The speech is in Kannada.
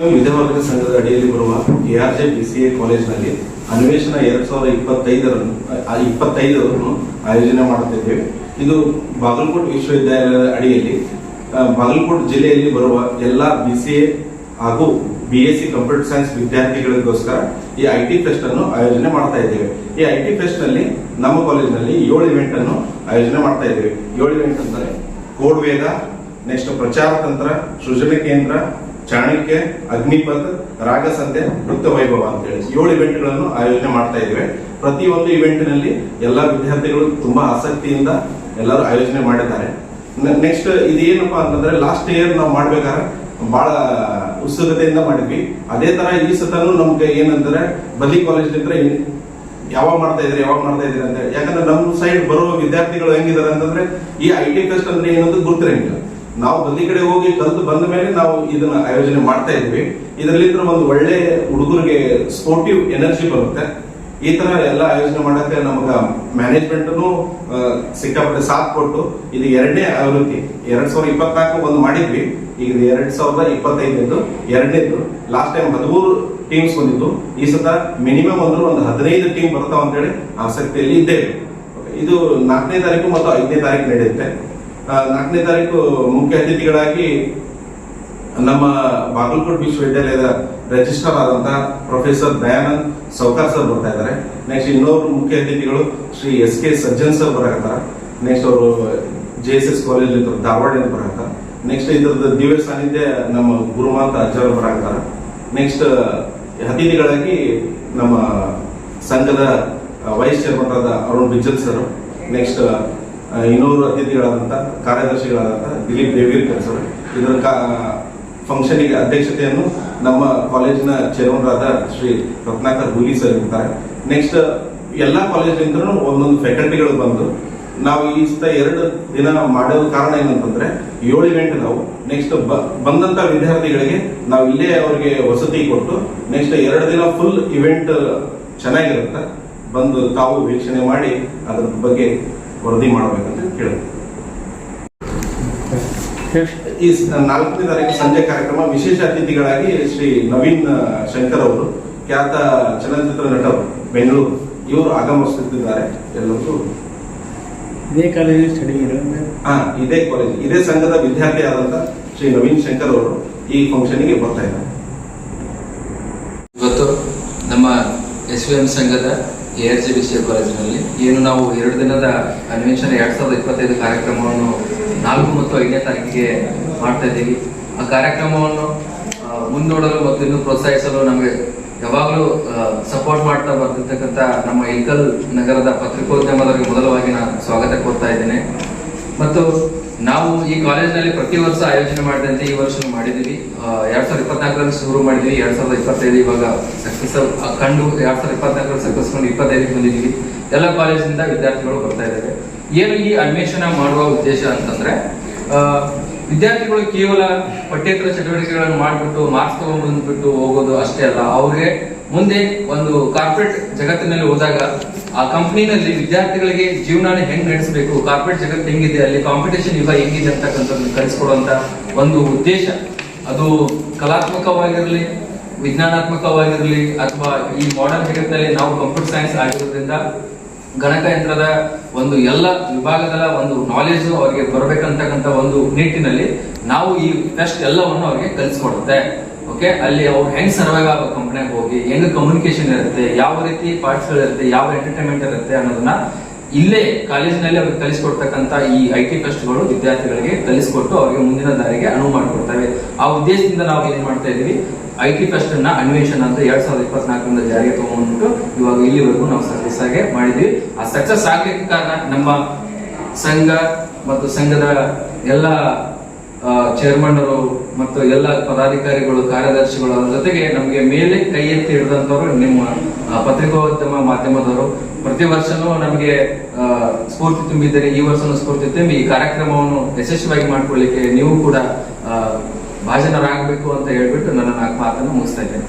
ವಿದ್ಯಾವರ್ಧಕ ಸಂಘದ ಅಡಿಯಲ್ಲಿ ಬರುವ ಎಆರ್ಜೆ ಬಿಸಿಎ ಕಾಲೇಜ್ನಲ್ಲಿ ಅನ್ವೇಷಣ ಎರಡ್ ಸಾವಿರದ ಇಪ್ಪತ್ತೈದರನ್ನು ಇಪ್ಪತ್ತೈದರನ್ನು ಆಯೋಜನೆ ಮಾಡುತ್ತಿದ್ದೇವೆ. ಇದು ಬಾಗಲಕೋಟೆ ವಿಶ್ವವಿದ್ಯಾಲಯದ ಅಡಿಯಲ್ಲಿ ಬಾಗಲಕೋಟ್ ಜಿಲ್ಲೆಯಲ್ಲಿ ಬರುವ ಎಲ್ಲ ಬಿಸಿಎ ಹಾಗೂ ಬಿ ಸಿ ಕಂಪ್ಯೂಟರ್ ಸೈನ್ಸ್ ವಿದ್ಯಾರ್ಥಿಗಳಿಗೋಸ್ಕರ ಈ ಐ ಟಿ ಫೆಸ್ಟ್ ಅನ್ನು ಆಯೋಜನೆ ಮಾಡ್ತಾ ಇದ್ದೇವೆ. ಈ ಐ ಟಿ ಫೆಸ್ಟ್ನಲ್ಲಿ ನಮ್ಮ ಕಾಲೇಜಿನಲ್ಲಿ ಏಳು ಇವೆಂಟ್ ಅನ್ನು ಆಯೋಜನೆ ಮಾಡ್ತಾ ಇದ್ದೇವೆ. ಏಳು ಇವೆಂಟ್ ಅಂದರೆ ಕೋಡ್ ವೇಗ ನೆಕ್ಸ್ಟ್ ಪ್ರಚಾರ ತಂತ್ರ, ಸೃಜನ ಕೇಂದ್ರ ಚಾಣಕ್ಯ, ಅಗ್ನಿಪಥ, ರಾಗಸಂತೆ ನೃತ್ಯ ವೈಭವ ಅಂತ ಹೇಳಿ ಏಳು ಇವೆಂಟ್ಗಳನ್ನು ಆಯೋಜನೆ ಮಾಡ್ತಾ ಇದ್ದೇವೆ. ಪ್ರತಿಯೊಂದು ಇವೆಂಟ್ನಲ್ಲಿ ಎಲ್ಲಾ ವಿದ್ಯಾರ್ಥಿಗಳು ತುಂಬಾ ಆಸಕ್ತಿಯಿಂದ ಎಲ್ಲರೂ ಆಯೋಜನೆ ಮಾಡಿದ್ದಾರೆ. ನೆಕ್ಸ್ಟ್ ಇದೇನಪ್ಪ ಅಂತಂದ್ರೆ ಲಾಸ್ಟ್ ಇಯರ್ ನಾವು ಮಾಡ್ಬೇಕಾದ್ರೆ ಬಹಳ ಉತ್ಸುಕತೆಯಿಂದ ಮಾಡಿದ್ವಿ. ಅದೇ ತರ ಈ ಸತನು ನಮ್ಗೆ ಏನಂದ್ರೆ ಬಲಿ ಕಾಲೇಜ್ ಹತ್ರ ಯಾವಾಗ ಮಾಡ್ತಾ ಇದ್ರಿ ಯಾವಾಗ ಮಾಡ್ತಾ ಇದ್ರಿ ಅಂತ. ಯಾಕಂದ್ರೆ ನಮ್ಮ ಸೈಡ್ ಬರುವ ವಿದ್ಯಾರ್ಥಿಗಳು ಹೆಂಗಿದ್ದಾರೆ ಅಂತಂದ್ರೆ ಈ ಐ ಟಿ ಫೆಸ್ಟ್ ಅಂದ್ರೆ ಏನಂತ ಗೊತ್ತಿರಂಗಿಲ್ಲ ನಾವು ಬದಿ ಕಡೆ ಹೋಗಿ ಕಲ್ತು ಬಂದ ಮೇಲೆ ನಾವು ಇದನ್ನ ಆಯೋಜನೆ ಮಾಡ್ತಾ ಇದ್ವಿ. ಇದರಲ್ಲಿಂದ ಒಂದು ಒಳ್ಳೆ ಹುಡುಗರಿಗೆ ಸ್ಪೋರ್ಟಿವ್ ಎನರ್ಜಿ ಬರುತ್ತೆ. ಈ ತರ ಎಲ್ಲ ಆಯೋಜನೆ ಮಾಡಕ್ಕೆ ನಮಗ ಮ್ಯಾನೇಜ್ಮೆಂಟ್ ಸಿಕ್ಕಾಪಟ್ಟೆ ಸಾಥ್ ಕೊಟ್ಟು ಇದು ಎರಡನೇ ಆವೃತ್ತಿ, ಎರಡ್ ಸಾವಿರದ ಇಪ್ಪತ್ನಾಲ್ಕು ಒಂದು ಮಾಡಿದ್ವಿ. ಈಗ ಎರಡ್ ಸಾವಿರದ ಇಪ್ಪತ್ತೈದನೇದು ಎರಡನೇದು ಲಾಸ್ಟ್ ಟೈಮ್ ಹದಿಮೂರು ಟೀಮ್ಸ್ ಬಂದಿದ್ದು. ಈ ಸತ ಮಿನಿಮಮ್ ಅಂದ್ರೆ ಒಂದು ಹದಿನೈದು ಟೀಮ್ ಬರ್ತಾವ ಅಂತೇಳಿ ಆಸಕ್ತಿಯಲ್ಲಿ ಇದ್ದೇವೆ. ಇದು ನಾಲ್ಕನೇ ತಾರೀಕು ಮತ್ತು ಐದನೇ ತಾರೀಕು ನಡೆಯುತ್ತೆ. ನಾಲ್ಕನೇ ತಾರೀಕು ಮುಖ್ಯ ಅತಿಥಿಗಳಾಗಿ ನಮ್ಮ ಬಾಗಲಕೋಟೆ ವಿಶ್ವವಿದ್ಯಾಲಯದ ರಿಜಿಸ್ಟರ್ ಆದಂತಹ ಪ್ರೊಫೆಸರ್ ದಯಾನಂದ್ ಸೌಕಾರ್ ಸರ್ ಬರ್ತಾ ಇದ್ದಾರೆ. ನೆಕ್ಸ್ಟ್ ಇನ್ನೊಬ್ರು ಮುಖ್ಯ ಅತಿಥಿಗಳು Shri S K Sajjan sir ಬರಕತ್ತಾರ next ಅವರು J S S college Dharwad ಬರಕತ್ತಾರ next ಇದ್ರದ್ದು ದಿವ್ಯ ಸಾನ್ನಿಧ್ಯ ನಮ್ಮ ಗುರುಮಾಂತ ಅಜ್ಜರ್ ಬರಕತ್ತಾರ ನೆಕ್ಸ್ಟ್ ಅತಿಥಿಗಳಾಗಿ ನಮ್ಮ ಸಂಘದ ವೈಸ್ ಚೇರ್ಮನ್ ಆದ ಅರುಣ್ ಬಿಜ್ಜಲ್ ಸರ್. ನೆಕ್ಸ್ಟ್ ಇನ್ನೂರು ಅತಿಥಿಗಳಾದಂಥ ಕಾರ್ಯದರ್ಶಿಗಳಾದಂಥ ದಿಲೀಪ್ ದೇವೀರ್ಕರ್ ಸರ್ ಇದರ ಫಂಕ್ಷನಿಗೆ ಅಧ್ಯಕ್ಷತೆಯನ್ನು ನಮ್ಮ ಕಾಲೇಜಿನ ಚೇರ್ಮನ್ ಆದ ಶ್ರೀ ರತ್ನಾಕರ್ ಹುಲಿ ಸರ್ ಇರ್ತಾರೆ ನೆಕ್ಸ್ಟ್ ಎಲ್ಲ ಕಾಲೇಜಿನಿಂದ ಒಂದೊಂದು ಫ್ಯಾಕಲ್ಟಿಗಳು ಬಂದು, ನಾವು ಈ ಸತ ಎರಡು ದಿನ ಮಾಡೋ ಕಾರಣ ಏನಂತಂದ್ರೆ, ಏಳು ಗಂಟೆ ನಾವು ನೆಕ್ಸ್ಟ್ ಬಂದಂತ ವಿದ್ಯಾರ್ಥಿಗಳಿಗೆ ನಾವು ಇಲ್ಲೇ ಅವರಿಗೆ ವಸತಿ ಕೊಟ್ಟು ನೆಕ್ಸ್ಟ್ ಎರಡು ದಿನ ಫುಲ್ ಇವೆಂಟ್ ಚೆನ್ನಾಗಿರುತ್ತೆ. ಬಂದು ತಾವು ವೀಕ್ಷಣೆ ಮಾಡಿ, ಅದ್ರ ಬಗ್ಗೆ ವರದಿ ಮಾಡಬೇಕಂತ ಕೇಳಿದ್ವಿ ಈ ನಾಲ್ಕನೇ ತಾರೀಕು ಸಂಜೆ ಕಾರ್ಯಕ್ರಮ ವಿಶೇಷ ಅತಿಥಿಗಳಾಗಿ ಶ್ರೀ ನವೀನ್ ಶಂಕರ್ ಅವರು ಖ್ಯಾತ ಚಲನಚಿತ್ರ ನಟರು ಬೆಂಗಳೂರು. ಇವರು ಆಗಮಿಸುತ್ತಿದ್ದಾರೆ ಎಲ್ಲರೂ ಇದೇ ಕಾಲೇಜಲ್ಲಿ ಸ್ಟಡಿ ಮಾಡೋದು ಹಾ ಇದೇ ಕಾಲೇಜ್ ಇದೇ ಸಂಘದ ವಿದ್ಯಾರ್ಥಿ ಆದಂತ ಶ್ರೀ ನವೀನ್ ಶಂಕರ್ ಅವರು ಈ ಫಂಕ್ಷನ್ಗೆ ಬರ್ತಾ ಇದ್ದಾರೆ. ಇವತ್ತು ನಮ್ಮ ಎಸ್ ವಿ ಎಂ ಸಂಘದ ಎ ಜಿ ವಿಷಯ ಕಾಲೇಜಿನಲ್ಲಿ. ಏನು ನಾವು ಎರಡು ದಿನದ ಅನ್ವೇಷಣೆ, ಎರಡು ಸಾವಿರದ ಇಪ್ಪತ್ತೈದು ಕಾರ್ಯಕ್ರಮವನ್ನು ನಾಲ್ಕು ಮತ್ತು ಐದನೇ ತಾರೀಕಿಗೆ ಮಾಡ್ತಾ ಇದ್ದೀವಿ. ಆ ಕಾರ್ಯಕ್ರಮವನ್ನು ಮುಂದೂಡಲು ಮತ್ತು ಇನ್ನೂ ಪ್ರೋತ್ಸಾಹಿಸಲು ನಮಗೆ ಯಾವಾಗಲೂ ಸಪೋರ್ಟ್ ಮಾಡ್ತಾ ಬರ್ತಿರ್ತಕ್ಕಂಥ ನಮ್ಮ ಇಲ್ಕಲ್ ನಗರದ ಪತ್ರಿಕೋದ್ಯಮದವರಿಗೆ ಮೊದಲವಾಗಿ ನಾನು ಸ್ವಾಗತ ಕೋರ್ತಾ ಇದ್ದೇನೆ. ಮತ್ತು ನಾವು ಈ ಕಾಲೇಜಿನಲ್ಲಿ ಪ್ರತಿ ವರ್ಷ ಆಯೋಜನೆ ಮಾಡಿದಂತೆ ಈ ವರ್ಷ ಮಾಡಿದೀವಿ ಎರಡ್ ಸಾವಿರದ ಇಪ್ಪತ್ನಾಲ್ಕರಲ್ಲಿ ಶುರು ಮಾಡಿದ್ವಿ ಎರಡ್ ಸಾವಿರದ ಇಪ್ಪತ್ತೈದು ಇವಾಗ ಸಕ್ಸಸ್ ಕಂಡು ಎರಡ್ ಸಾವಿರದ ಇಪ್ಪತ್ನಾಲ್ಕರಲ್ಲಿ ಸಕ್ಸಸ್ ಕೊಂಡು ಇಪ್ಪತ್ತೈದಕ್ಕೆ ಬಂದಿದ್ದೀವಿ. ಎಲ್ಲ ಕಾಲೇಜಿಂದ ವಿದ್ಯಾರ್ಥಿಗಳು ಬರ್ತಾ ಇದ್ದಾರೆ. ಏನು ಈ ಅನ್ವೇಷಣ ಮಾಡುವ ಉದ್ದೇಶ ಅಂತಂದ್ರೆ ವಿದ್ಯಾರ್ಥಿಗಳು ಕೇವಲ ಪಠ್ಯೇತರ ಚಟುವಟಿಕೆಗಳನ್ನು ಮಾಡಿಬಿಟ್ಟು ಮಾರ್ಕ್ಸ್ ತಗೊಂಡ್ಬಂದ್ಬಿಟ್ಟು ಹೋಗೋದು ಅಷ್ಟೇ ಅಲ್ಲ. ಅವ್ರಿಗೆ ಮುಂದೆ ಒಂದು ಕಾರ್ಪೊರೇಟ್ ಜಗತ್ತಿನಲ್ಲಿ ಹೋದಾಗ ಆ ಕಂಪ್ನಿನಲ್ಲಿ ವಿದ್ಯಾರ್ಥಿಗಳಿಗೆ ಜೀವನಾನ ಹೆಂಗ್ ನಡೆಸಬೇಕು? ಕಾರ್ಪೊರೇಟ್ ಜಗತ್ತು ಹೆಂಗಿದೆ? ಅಲ್ಲಿ ಕಾಂಪಿಟೇಷನ್ ಯುಗ ಹೆಂಗಿದೆ ಅಂತಕ್ಕಂಥದ್ದು ಕಲಿಸ್ಕೊಡುವಂತ ಒಂದು ಉದ್ದೇಶ. ಅದು ಕಲಾತ್ಮಕವಾಗಿರಲಿ, ವಿಜ್ಞಾನಾತ್ಮಕವಾಗಿರಲಿ, ಅಥವಾ ಈ ಮಾಡರ್ನ್ ಜಗತ್ತಿನಲ್ಲಿ ನಾವು ಕಂಪ್ಯೂಟರ್ ಸೈನ್ಸ್ ಆಗಿರೋದ್ರಿಂದ ಗಣಕಯಂತ್ರದ ಒಂದು ಎಲ್ಲ ವಿಭಾಗದ ಒಂದು ನಾಲೆಜ್ ಅವರಿಗೆ ಬರಬೇಕಂತಕ್ಕಂಥ ಒಂದು ನಿಟ್ಟಿನಲ್ಲಿ ನಾವು ಈ ಟೆಸ್ಟ್ ಎಲ್ಲವನ್ನು ಅವರಿಗೆ ಕಲಿಸ್ಕೊಡುತ್ತೆ. ಓಕೆ, ಅಲ್ಲಿ ಅವ್ರು ಹೆಂಗ್ ಸರ್ವೈವ್ ಆಗೋ ಕಂಪ್ನಿಗೆ ಹೋಗಿ, ಹೆಂಗ್ ಕಮ್ಯುನಿಕೇಶನ್ ಇರುತ್ತೆ, ಯಾವ ರೀತಿ ಪಾರ್ಟ್ಸ್ ಇರುತ್ತೆ ಯಾವ ಎಂಟರ್ಟೈನ್ಮೆಂಟ್ ಇರುತ್ತೆ ಅನ್ನೋದನ್ನ ಇಲ್ಲೇ ಕಾಲೇಜಿನಲ್ಲಿ ಅವ್ರಿಗೆ ಕಲಿಸ್ಕೊಡ್ತಕ್ಕಂಥ ಈ ಐ ಟಿ ಫೆಸ್ಟ್ಗಳು ವಿದ್ಯಾರ್ಥಿಗಳಿಗೆ ಕಲಿಸ್ಕೊಟ್ಟು ಅವರಿಗೆ ಮುಂದಿನ ದಾರಿಗೆ ಅನುವು ಮಾಡಿಕೊಡ್ತವೆ. ಆ ಉದ್ದೇಶದಿಂದ ನಾವು ಏನ್ ಮಾಡ್ತಾ ಇದೀವಿ ಐ ಟಿ ಫೆಸ್ಟ್ ಅನ್ನ ಅನ್ವೇಷನ್ ಅಂತ ಎರಡ್ ಸಾವಿರದ ಇಪ್ಪತ್ನಾಲ್ಕರಿಂದ ಜಾರಿಗೆ ತಗೊಂಡ್ಬಿಟ್ಟು ಇವಾಗ ಇಲ್ಲಿವರೆಗೂ ನಾವು ಸಕ್ಸಸ್ ಆಗಿ ಮಾಡಿದ್ವಿ ಆ ಸಕ್ಸಸ್ ಆಗ್ಲಿಕ್ಕೆ ಕಾರಣ ನಮ್ಮ ಸಂಘ ಮತ್ತು ಸಂಘದ ಎಲ್ಲ ಚೇರ್ಮನ್ರು ಮತ್ತು ಎಲ್ಲ ಪದಾಧಿಕಾರಿಗಳು, ಕಾರ್ಯದರ್ಶಿಗಳು ಜೊತೆಗೆ ನಮಗೆ ಮೇಲೆ ಕೈ ಎತ್ತಿ ಹಿಡಿದಂಥವ್ರು ನಿಮ್ಮ ಪತ್ರಿಕೋದ್ಯಮ ಮಾಧ್ಯಮದವರು. ಪ್ರತಿ ವರ್ಷನೂ ನಮಗೆ ಸ್ಫೂರ್ತಿ ತುಂಬಿದ್ದೀರಿ. ಈ ವರ್ಷನೂ ಸ್ಫೂರ್ತಿ ತುಂಬಿ ಈ ಕಾರ್ಯಕ್ರಮವನ್ನು ಯಶಸ್ವಿಯಾಗಿ ಮಾಡ್ಕೊಳ್ಳಿಕ್ಕೆ ನೀವು ಕೂಡ ಭಾಜನರಾಗಬೇಕು ಅಂತ ಹೇಳ್ಬಿಟ್ಟು ನನ್ನ ನಾಲ್ಕು ಮಾತನ್ನು ಮುಗಿಸ್ತಾ ಇದ್ದೇನೆ.